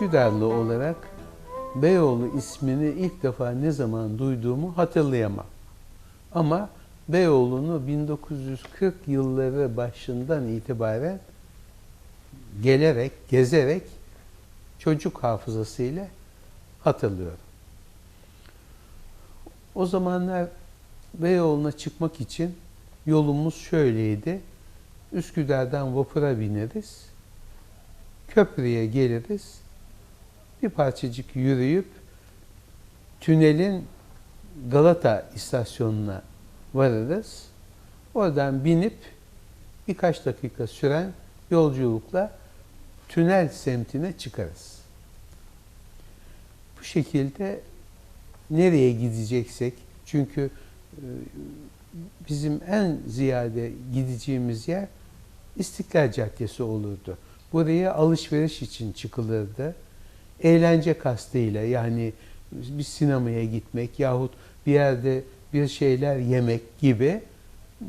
Üsküdarlı olarak Beyoğlu ismini ilk defa ne zaman duyduğumu hatırlayamam. Ama Beyoğlu'nu 1940 yılları başından itibaren gelerek, gezerek çocuk hafızasıyla hatırlıyorum. O zamanlar Beyoğlu'na çıkmak için yolumuz şöyleydi. Üsküdar'dan vapura bineriz. Köprüye geliriz. Bir parçacık yürüyüp tünelin Galata istasyonuna varırız. Oradan binip birkaç dakika süren yolculukla tünel semtine çıkarız. Bu şekilde nereye gideceksek çünkü e, bizim en ziyade gideceğimiz yer İstiklal Caddesi olurdu. Buraya alışveriş için çıkılırdı. Eğlence kastıyla yani bir sinemaya gitmek yahut bir yerde bir şeyler yemek gibi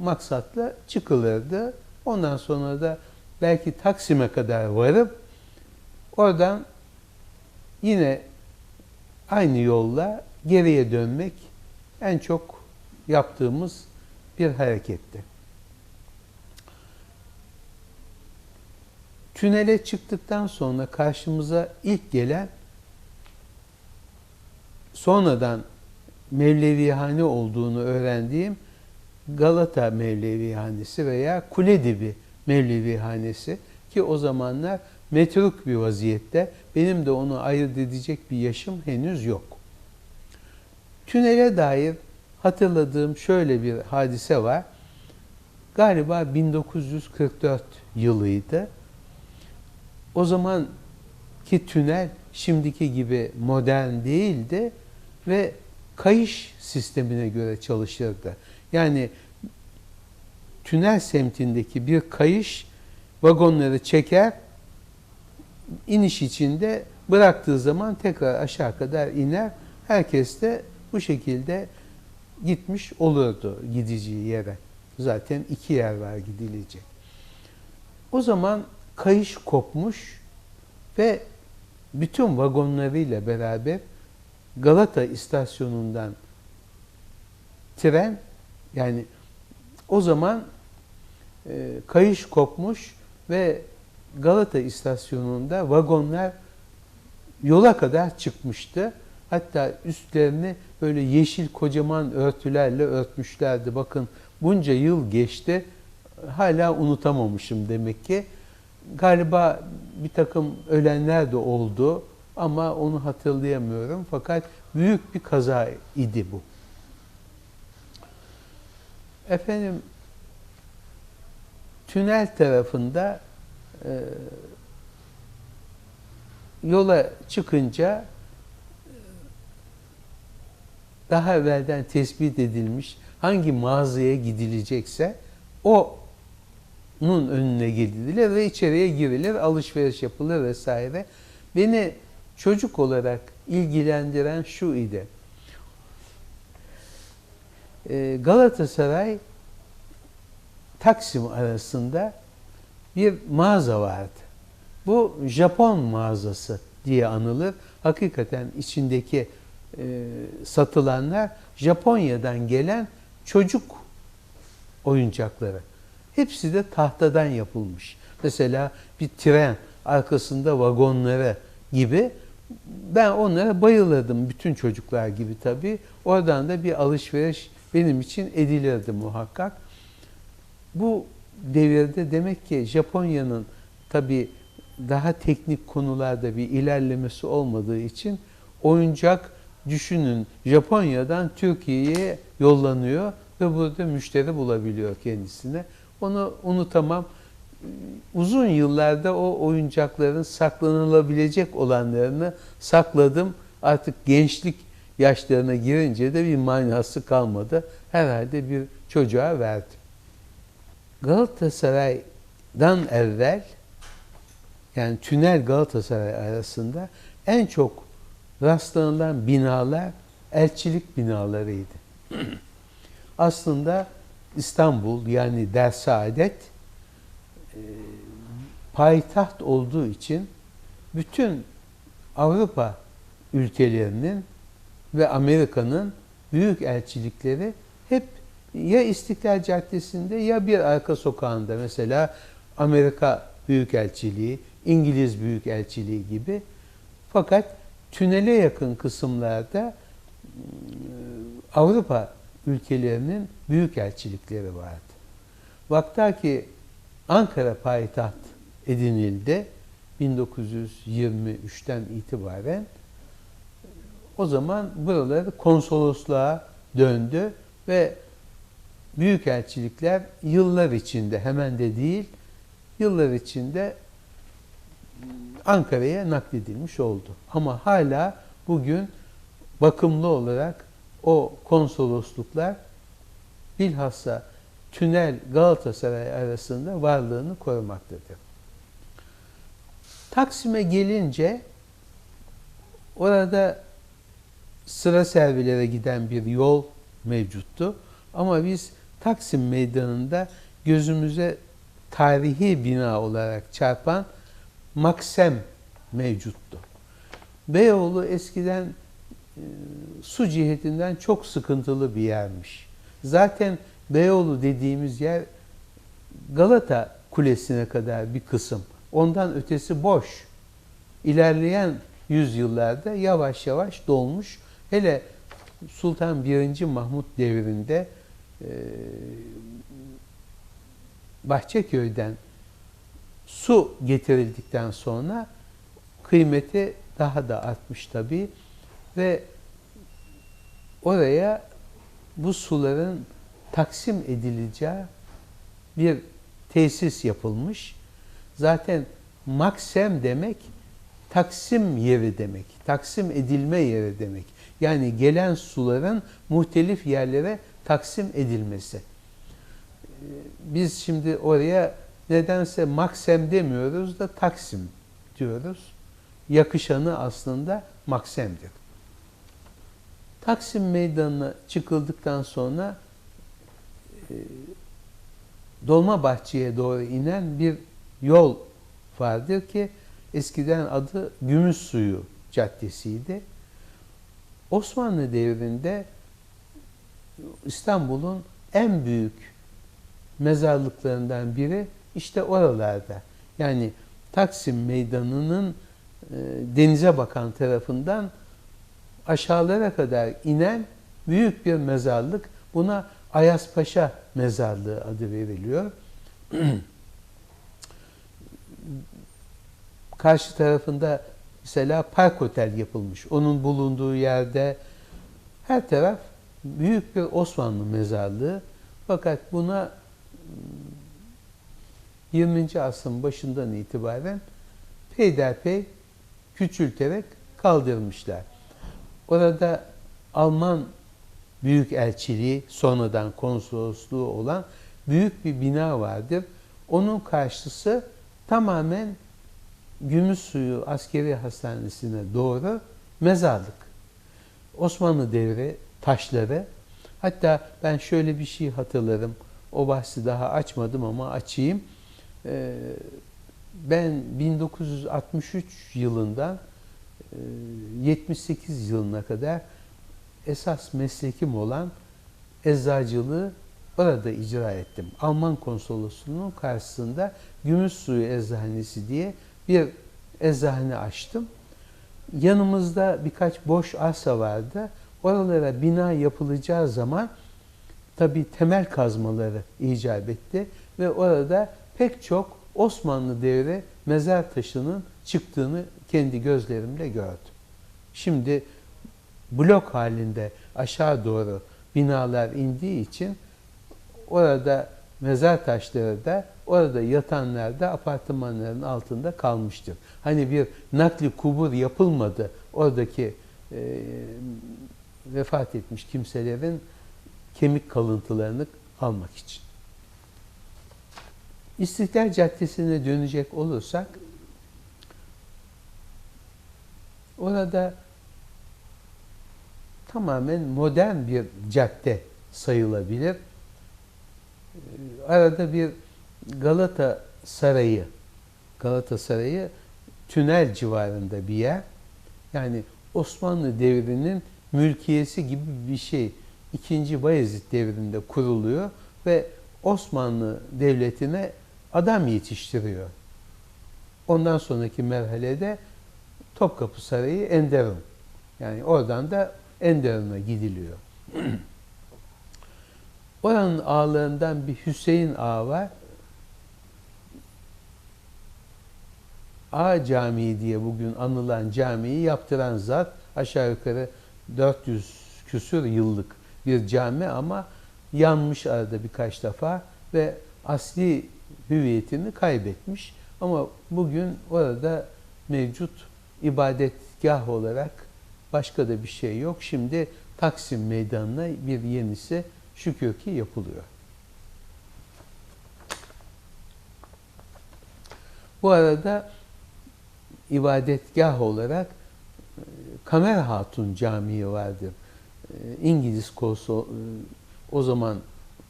maksatla çıkılırdı. Ondan sonra da belki Taksim'e kadar varıp oradan yine aynı yolla geriye dönmek en çok yaptığımız bir hareketti. Tünele çıktıktan sonra karşımıza ilk gelen sonradan Mevlevihane olduğunu öğrendiğim Galata Mevlevihanesi veya Kuledibi Mevlevihanesi ki o zamanlar metruk bir vaziyette benim de onu ayırt edecek bir yaşım henüz yok. Tünele dair hatırladığım şöyle bir hadise var. Galiba 1944 yılıydı. O zaman ki tünel şimdiki gibi modern değildi ve kayış sistemine göre çalışırdı. Yani tünel semtindeki bir kayış vagonları çeker, iniş içinde bıraktığı zaman tekrar aşağı kadar iner. Herkes de bu şekilde gitmiş olurdu gideceği yere. Zaten iki yer var gidilecek. O zaman kayış kopmuş ve bütün vagonlarıyla beraber Galata istasyonundan tren yani o zaman e, kayış kopmuş ve Galata istasyonunda vagonlar yola kadar çıkmıştı. Hatta üstlerini böyle yeşil kocaman örtülerle örtmüşlerdi. Bakın bunca yıl geçti. Hala unutamamışım demek ki. Galiba bir takım ölenler de oldu ama onu hatırlayamıyorum. Fakat büyük bir kaza idi bu. Efendim tünel tarafında e, yola çıkınca daha evvelden tespit edilmiş hangi mağazaya gidilecekse onun önüne gidilir ve içeriye girilir, alışveriş yapılır vesaire. Beni çocuk olarak ilgilendiren şu idi. Ee, Galatasaray Taksim arasında bir mağaza vardı. Bu Japon mağazası diye anılır. Hakikaten içindeki e, satılanlar Japonya'dan gelen çocuk oyuncakları. Hepsi de tahtadan yapılmış. Mesela bir tren arkasında vagonları gibi ben onlara bayılırdım bütün çocuklar gibi tabii. Oradan da bir alışveriş benim için edilirdi muhakkak. Bu devirde demek ki Japonya'nın tabii daha teknik konularda bir ilerlemesi olmadığı için oyuncak düşünün Japonya'dan Türkiye'ye yollanıyor ve burada müşteri bulabiliyor kendisine. Onu unutamam. Uzun yıllarda o oyuncakların saklanılabilecek olanlarını sakladım. Artık gençlik yaşlarına girince de bir manası kalmadı. Herhalde bir çocuğa verdim. Galatasaray'dan evvel yani Tünel Galatasaray arasında en çok rastlanılan binalar elçilik binalarıydı. Aslında İstanbul yani Dersaadet e, payitaht olduğu için bütün Avrupa ülkelerinin ve Amerika'nın büyük elçilikleri hep ya İstiklal Caddesi'nde ya bir arka sokağında. Mesela Amerika Büyükelçiliği, İngiliz Büyükelçiliği gibi. Fakat tünele yakın kısımlarda ıı, Avrupa ülkelerinin büyük elçilikleri vardı. Vaktaki Ankara payitaht edinildi 1923'ten itibaren o zaman buraları konsolosluğa döndü ve büyükelçilikler yıllar içinde hemen de değil yıllar içinde Ankara'ya nakledilmiş oldu. Ama hala bugün bakımlı olarak o konsolosluklar bilhassa Tünel Galatasaray arasında varlığını korumaktadır. Taksim'e gelince orada sıra servilere giden bir yol mevcuttu. Ama biz Taksim Meydanı'nda gözümüze tarihi bina olarak çarpan Maksem mevcuttu. Beyoğlu eskiden su cihetinden çok sıkıntılı bir yermiş. Zaten Beyoğlu dediğimiz yer Galata Kulesi'ne kadar bir kısım. Ondan ötesi boş. İlerleyen yüzyıllarda yavaş yavaş dolmuş. Hele Sultan 1. Mahmut devrinde e, Bahçeköy'den su getirildikten sonra kıymeti daha da artmış tabii ve oraya bu suların taksim edileceği bir tesis yapılmış. Zaten maksem demek taksim yeri demek. Taksim edilme yeri demek. Yani gelen suların muhtelif yerlere taksim edilmesi. Biz şimdi oraya nedense maksem demiyoruz da taksim diyoruz. Yakışanı aslında maksemdir. Taksim Meydanı'na çıkıldıktan sonra e, Dolmabahçe'ye doğru inen bir yol vardır ki eskiden adı Gümüşsuyu Caddesi'ydi. Osmanlı devrinde İstanbul'un en büyük mezarlıklarından biri işte oralarda. Yani Taksim Meydanı'nın e, denize bakan tarafından aşağılara kadar inen büyük bir mezarlık. Buna Ayaspaşa Mezarlığı adı veriliyor. Karşı tarafında mesela Park Otel yapılmış. Onun bulunduğu yerde her taraf büyük bir Osmanlı mezarlığı. Fakat buna 20. asrın başından itibaren peyderpey küçülterek kaldırmışlar. Orada Alman büyük elçiliği sonradan konsolosluğu olan büyük bir bina vardır. Onun karşısı tamamen Gümüşsuyu Askeri Hastanesi'ne doğru mezarlık. Osmanlı devri taşları. Hatta ben şöyle bir şey hatırlarım. O bahsi daha açmadım ama açayım. Ee, ben 1963 yılından 78 yılına kadar esas meslekim olan eczacılığı orada icra ettim. Alman konsolosluğunun karşısında Gümüşsuyu Eczanesi diye bir eczane açtım. Yanımızda birkaç boş arsa vardı. Oralara bina yapılacağı zaman tabi temel kazmaları icap etti ve orada pek çok Osmanlı devri mezar taşının çıktığını kendi gözlerimle gördüm. Şimdi blok halinde aşağı doğru binalar indiği için orada mezar taşları da orada yatanlar da apartmanların altında kalmıştır. Hani bir nakli kubur yapılmadı oradaki e, vefat etmiş kimselerin kemik kalıntılarını almak için. İstiklal Caddesi'ne dönecek olursak orada tamamen modern bir cadde sayılabilir. Ee, Arada bir Galata Sarayı, Galata Sarayı tünel civarında bir yer. Yani Osmanlı devrinin mülkiyesi gibi bir şey. İkinci Bayezid devrinde kuruluyor ve Osmanlı Devleti'ne adam yetiştiriyor. Ondan sonraki merhalede Topkapı Sarayı Enderun. Yani oradan da Enderun'a gidiliyor. Oranın ağalarından bir Hüseyin ağa var. Ağa Camii diye bugün anılan camiyi yaptıran zat aşağı yukarı 400 küsür yıllık bir cami ama yanmış arada birkaç defa ve asli hüviyetini kaybetmiş. Ama bugün orada mevcut ibadetgah olarak başka da bir şey yok. Şimdi Taksim Meydanı'na bir yenisi şükür ki yapılıyor. Bu arada ibadetgah olarak e, Kamer Hatun Camii vardır. E, İngiliz konsol e, o zaman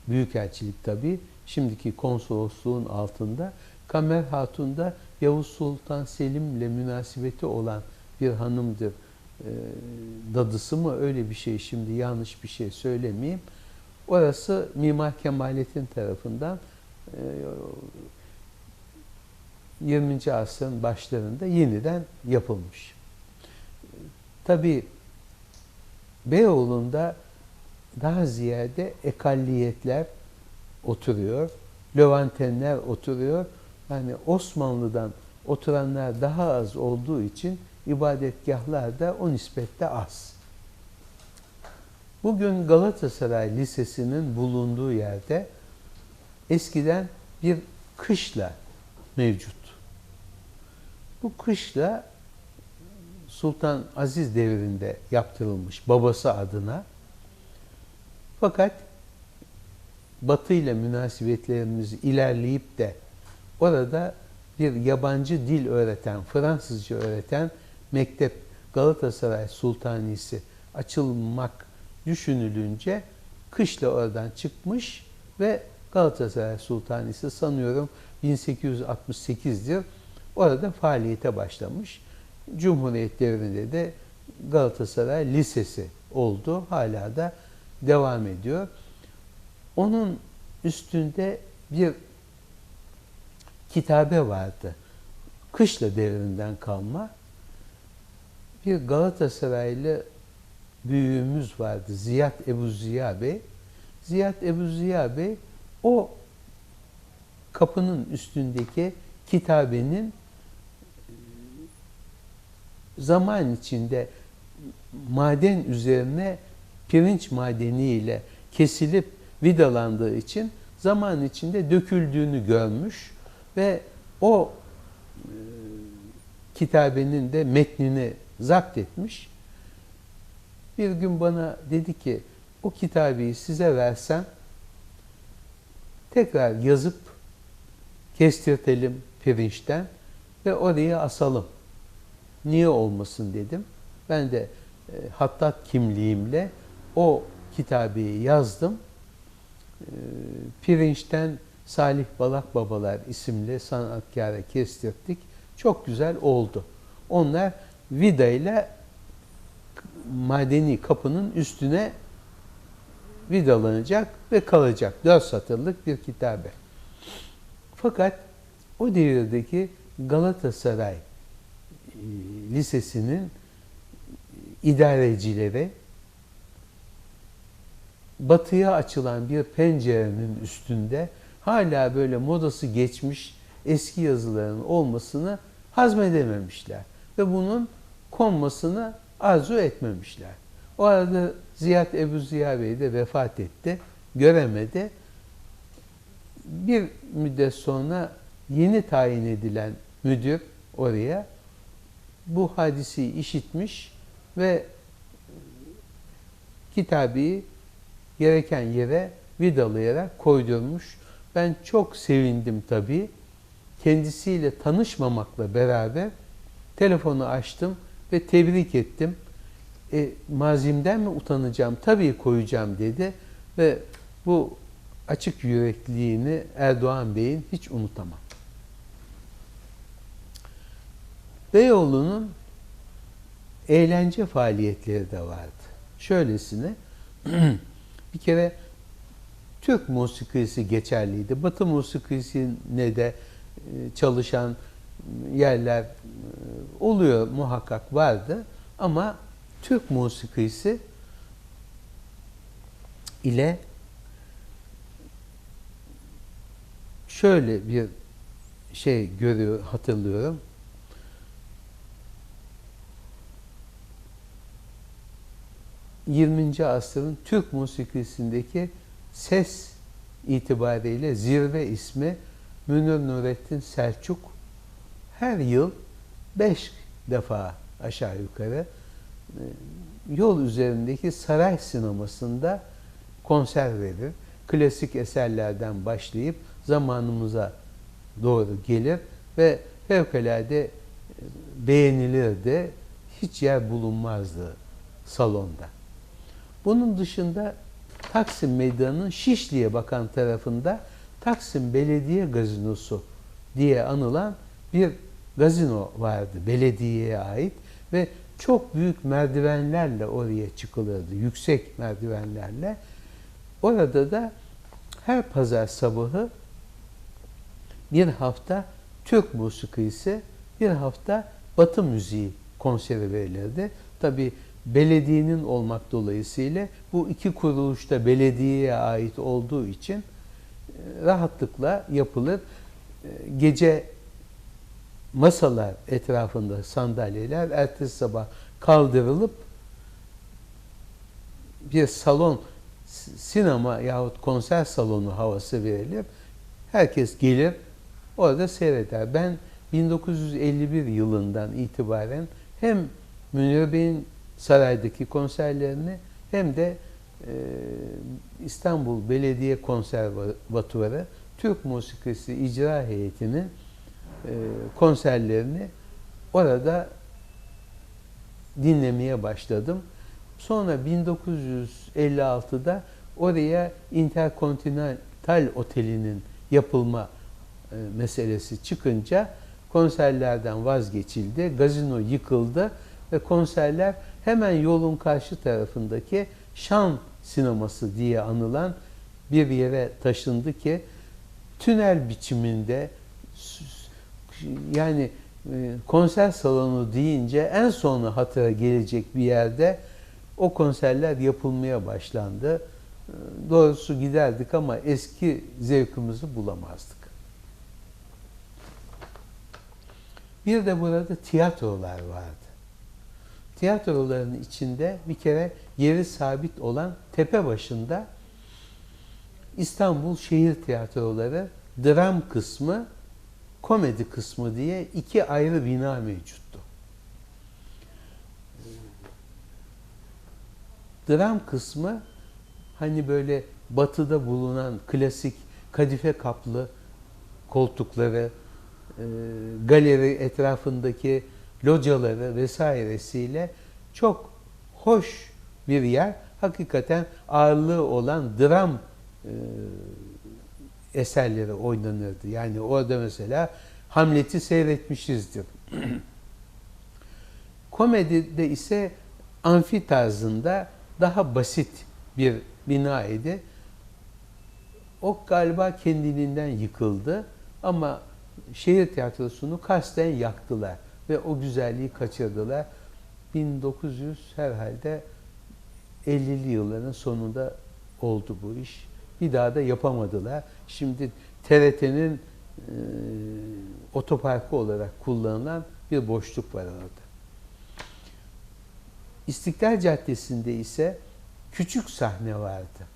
büyükelçilik tabii şimdiki konsolosluğun altında Kamer Hatun da Yavuz Sultan Selim'le münasebeti olan bir hanımdır. Dadısı mı öyle bir şey şimdi yanlış bir şey söylemeyeyim. Orası Mimar Kemalettin tarafından 20. asrın başlarında yeniden yapılmış. Tabi Beyoğlu'nda daha ziyade ekalliyetler oturuyor, Levantenler oturuyor. Yani Osmanlı'dan oturanlar daha az olduğu için ibadetgahlar da o nispette az. Bugün Galatasaray Lisesi'nin bulunduğu yerde eskiden bir kışla mevcut. Bu kışla Sultan Aziz devrinde yaptırılmış babası adına. Fakat Batı ile münasebetlerimiz ilerleyip de orada bir yabancı dil öğreten, Fransızca öğreten mektep Galatasaray Sultanisi açılmak düşünülünce kışla oradan çıkmış ve Galatasaray Sultanisi sanıyorum 1868'dir orada faaliyete başlamış. Cumhuriyet devrinde de Galatasaray Lisesi oldu. Hala da devam ediyor. Onun üstünde bir kitabe vardı. Kışla devrinden kalma. Bir Galatasaraylı büyüğümüz vardı. Ziyad Ebu Ziya Bey. Ziyad Ebu Ziya Bey o kapının üstündeki kitabenin zaman içinde maden üzerine pirinç madeniyle kesilip vidalandığı için zaman içinde döküldüğünü görmüş ve o e, kitabenin de metnini zapt etmiş. Bir gün bana dedi ki o kitabeyi size versem tekrar yazıp kestirtelim pirinçten ve oraya asalım niye olmasın dedim. Ben de e, hattat kimliğimle o kitabı yazdım. E, pirinçten Salih Balak Babalar isimli sanatkara kestirdik. Çok güzel oldu. Onlar vida ile madeni kapının üstüne vidalanacak ve kalacak. Dört satırlık bir kitabe. Fakat o devirdeki Galatasaray e, Lisesi'nin idarecileri batıya açılan bir pencerenin üstünde hala böyle modası geçmiş eski yazıların olmasını hazmedememişler. Ve bunun konmasını arzu etmemişler. O arada Ziyad Ebu Ziya Bey de vefat etti. Göremedi. Bir müddet sonra yeni tayin edilen müdür oraya bu hadisi işitmiş ve kitabı gereken yere vidalayarak koydurmuş. Ben çok sevindim tabii. Kendisiyle tanışmamakla beraber telefonu açtım ve tebrik ettim. E, mazimden mi utanacağım? Tabii koyacağım dedi ve bu açık yürekliğini Erdoğan Bey'in hiç unutamam. Beyoğlu'nun eğlence faaliyetleri de vardı. Şöylesine bir kere Türk musikisi geçerliydi. Batı musikisine de e, çalışan yerler e, oluyor muhakkak vardı ama Türk musikisi ile şöyle bir şey görüyor hatırlıyorum. ...20. asrın Türk musikisindeki ses itibariyle zirve ismi Münir Nurettin Selçuk her yıl beş defa aşağı yukarı e, yol üzerindeki saray sinemasında konser verir. Klasik eserlerden başlayıp zamanımıza doğru gelir ve fevkalade e, beğenilirdi. Hiç yer bulunmazdı salonda. Bunun dışında Taksim Meydanı'nın Şişli'ye bakan tarafında Taksim Belediye Gazinosu diye anılan bir gazino vardı belediyeye ait ve çok büyük merdivenlerle oraya çıkılırdı. Yüksek merdivenlerle. Orada da her pazar sabahı bir hafta Türk musikisi, bir hafta Batı müziği konseri verilirdi. Tabi belediyenin olmak dolayısıyla bu iki kuruluşta belediyeye ait olduğu için e, rahatlıkla yapılır. E, gece masalar etrafında sandalyeler ertesi sabah kaldırılıp bir salon sinema yahut konser salonu havası verilir. Herkes gelir orada seyreder. Ben 1951 yılından itibaren hem Münir Bey'in saraydaki konserlerini hem de e, İstanbul Belediye Konservatuvarı Türk Musikisi İcra Heyeti'nin e, konserlerini orada dinlemeye başladım. Sonra 1956'da oraya Interkontinental Oteli'nin yapılma e, meselesi çıkınca konserlerden vazgeçildi. Gazino yıkıldı ve konserler hemen yolun karşı tarafındaki Şan sineması diye anılan bir yere taşındı ki tünel biçiminde yani e, konser salonu deyince en sona hatıra gelecek bir yerde o konserler yapılmaya başlandı. E, doğrusu giderdik ama eski zevkimizi bulamazdık. Bir de burada tiyatrolar vardı. Tiyatroların içinde bir kere yeri sabit olan tepe başında İstanbul Şehir Tiyatroları dram kısmı komedi kısmı diye iki ayrı bina mevcuttu. Dram kısmı hani böyle batıda bulunan klasik kadife kaplı koltukları, e, galeri etrafındaki locaları vesairesiyle çok hoş bir yer. Hakikaten ağırlığı olan dram e, eserleri oynanırdı. Yani orada mesela Hamlet'i seyretmişizdir. Komedide ise amfi tarzında daha basit bir bina idi. O galiba kendiliğinden yıkıldı ama şehir tiyatrosunu kasten yaktılar ve o güzelliği kaçırdılar. 1900 herhalde 50'li yılların sonunda oldu bu iş. Bir daha da yapamadılar. Şimdi TRT'nin e, otoparkı olarak kullanılan bir boşluk var orada. İstiklal Caddesi'nde ise küçük sahne vardı.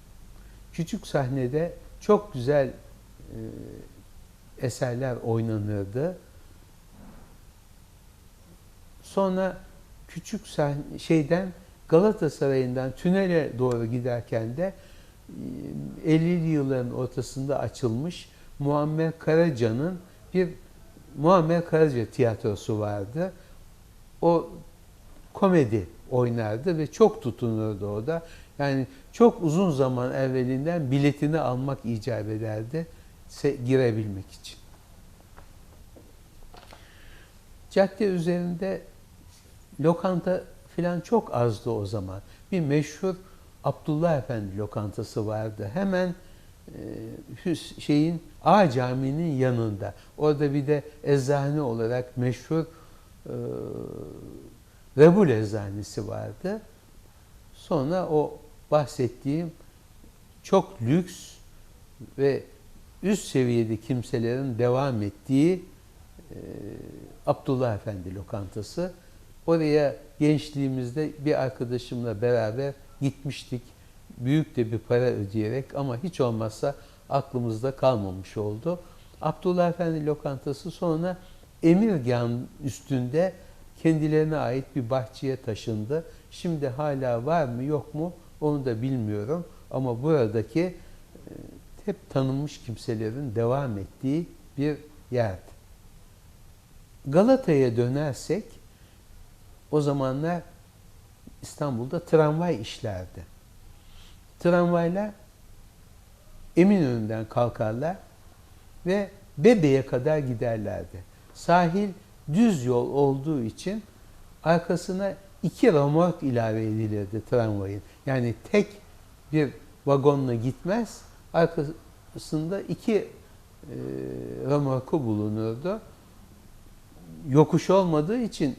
Küçük sahnede çok güzel e, eserler oynanırdı. Sonra küçük sahne, şeyden Galatasaray'ından tünele doğru giderken de 50'li yılların ortasında açılmış Muammer Karaca'nın bir Muammer Karaca tiyatrosu vardı. O komedi oynardı ve çok tutunurdu o da. Yani çok uzun zaman evvelinden biletini almak icap ederdi girebilmek için. Cadde üzerinde lokanta filan çok azdı o zaman. Bir meşhur Abdullah Efendi lokantası vardı. Hemen e, şeyin A Camii'nin yanında. Orada bir de eczane olarak meşhur e, Rebul Eczanesi vardı. Sonra o bahsettiğim çok lüks ve üst seviyede kimselerin devam ettiği e, Abdullah Efendi lokantası. Oraya gençliğimizde bir arkadaşımla beraber gitmiştik. Büyük de bir para ödeyerek ama hiç olmazsa aklımızda kalmamış oldu. Abdullah Efendi lokantası sonra Emirgan üstünde kendilerine ait bir bahçeye taşındı. Şimdi hala var mı yok mu onu da bilmiyorum. Ama buradaki e, hep tanınmış kimselerin devam ettiği bir yerdi. Galata'ya dönersek o zamanlar İstanbul'da tramvay işlerdi. Tramvaylar Eminönü'nden kalkarlar ve Bebe'ye kadar giderlerdi. Sahil düz yol olduğu için arkasına iki remork ilave edilirdi tramvayın. Yani tek bir vagonla gitmez, arkasında iki e, remorku bulunurdu. Yokuş olmadığı için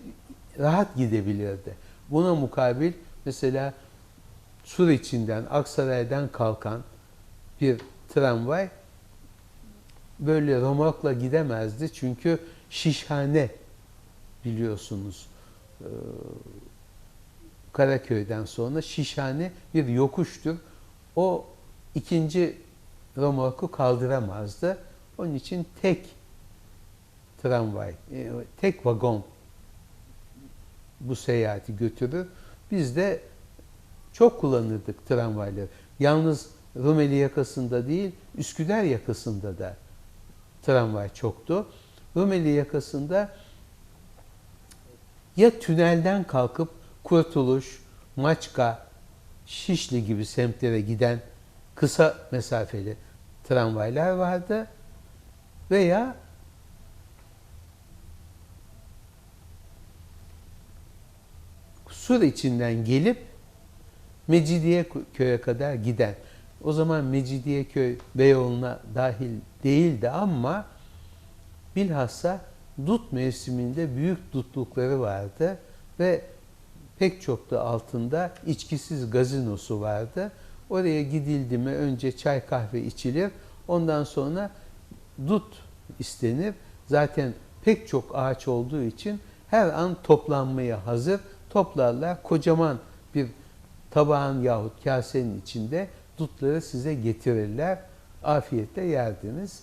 rahat gidebilirdi. Buna mukabil mesela Sur içinden, Aksaray'dan kalkan bir tramvay böyle romorkla gidemezdi. Çünkü şişhane biliyorsunuz Karaköy'den sonra şişhane bir yokuştur. O ikinci romorku kaldıramazdı. Onun için tek tramvay, tek vagon bu seyahati götürür. Biz de çok kullanırdık tramvayları. Yalnız Rumeli yakasında değil, Üsküdar yakasında da tramvay çoktu. Rumeli yakasında ya tünelden kalkıp Kurtuluş, Maçka, Şişli gibi semtlere giden kısa mesafeli tramvaylar vardı veya Sur içinden gelip Mecidiyeköy'e kadar giden. O zaman Mecidiyeköy Beyoğlu'na dahil değildi ama bilhassa dut mevsiminde büyük dutlukları vardı ve pek çok da altında içkisiz gazinosu vardı. Oraya gidildi mi önce çay kahve içilir. Ondan sonra dut istenir. Zaten pek çok ağaç olduğu için her an toplanmaya hazır. Toplarlar kocaman bir tabağın yahut kasenin içinde dutları size getirirler. Afiyetle yerdiniz.